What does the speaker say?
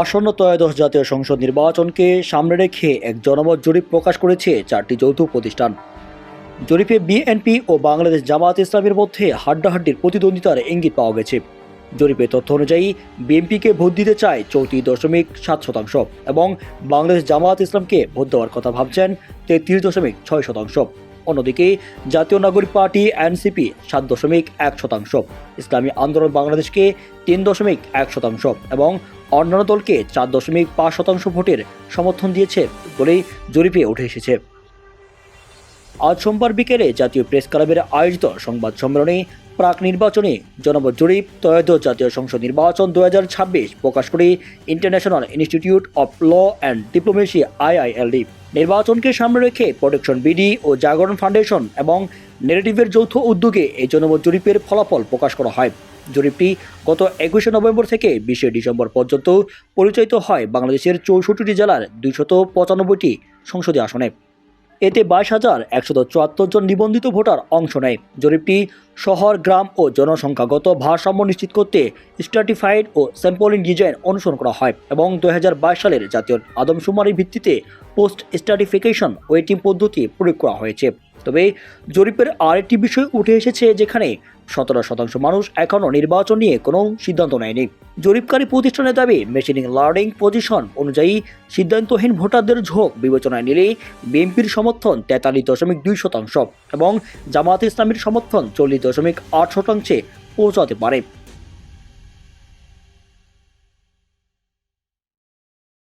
আসন্ন ত্রয়োদশ জাতীয় সংসদ নির্বাচনকে সামনে রেখে এক জনমত জরিপ প্রকাশ করেছে চারটি যৌথ প্রতিষ্ঠান। জরিপে বিএনপি ও বাংলাদেশ জামাত ইসলামের মধ্যে হাড্ডাহাড্ডির প্রতিদ্বন্দ্বিতার ইঙ্গিত পাওয়া গেছে। জরিপের তথ্য অনুযায়ী, বিএনপিকে ভোট দিতে চায় চৌত্রিশ দশমিক সাত শতাংশ এবং বাংলাদেশ জামাত ইসলামকে ভোট দেওয়ার কথা ভাবছেন তেত্রিশ দশমিক ছয় শতাংশ। অন্যদিকে জাতীয় নাগরিক পার্টি এনসিপি সাত দশমিক এক শতাংশ, ইসলামী আন্দোলন বাংলাদেশকে তিন দশমিক এক শতাংশ এবং অন্যান্য দলকে চার দশমিক পাঁচ শতাংশ ভোটের সমর্থন দিয়েছে বলেই জরিপে উঠে এসেছে। আজ সোমবার বিকেলে জাতীয় প্রেস ক্লাবের আয়োজিত সংবাদ সম্মেলনে প্রাক নির্বাচনে জনমত জরিপ ত্রয়োদশ জাতীয় সংসদ নির্বাচন দু হাজার ছাব্বিশ প্রকাশ করে international institute of law and diplomacy IILD নির্বাচনকে সামনে রেখে প্রোটেকশন বিডি ও জাগরণ ফাউন্ডেশন এবং নেগেটিভের যৌথ উদ্যোগে এই জনমত জরিপের ফলাফল প্রকাশ করা হয়। জরিপটি গত একুশে নভেম্বর থেকে বিশে ডিসেম্বর পর্যন্ত পরিচালিত হয় বাংলাদেশের চৌষট্টিটি জেলার দুইশত পঁচানব্বইটি সংসদীয় আসনে। এতে বাইশ হাজার একশত চুয়াত্তর জন নিবন্ধিত ভোটার অংশ নেয়। জরিপটি শহর, গ্রাম ও জনসংখ্যাগত ভারসাম্য নিশ্চিত করতে স্ট্রাটিফাইড ও স্যাম্পলিং ডিজাইন অনুসরণ করা হয় এবং দু হাজার বাইশ সালের জাতীয় আদমশুমারির ভিত্তিতে পোস্ট স্ট্রাটিফিকেশন ওয়েটিং পদ্ধতি প্রয়োগ করা হয়েছে। তবে জরিপের আরেকটি বিষয় উঠে এসেছে যেখানে সতেরো শতাংশ মানুষ এখনও নির্বাচন নিয়ে কোনো সিদ্ধান্ত নেয়নি। জরিপকারী প্রতিষ্ঠানের দাবি, মেশিনিং লার্নিং পজিশন অনুযায়ী সিদ্ধান্তহীন ভোটারদের ঝোঁক বিবেচনায় নিলে বিএনপির সমর্থন তেতাল্লিশ দশমিক দুই শতাংশ এবং জামাত ইসলামের সমর্থন চল্লিশ দশমিক আট শতাংশে পৌঁছাতে পারে।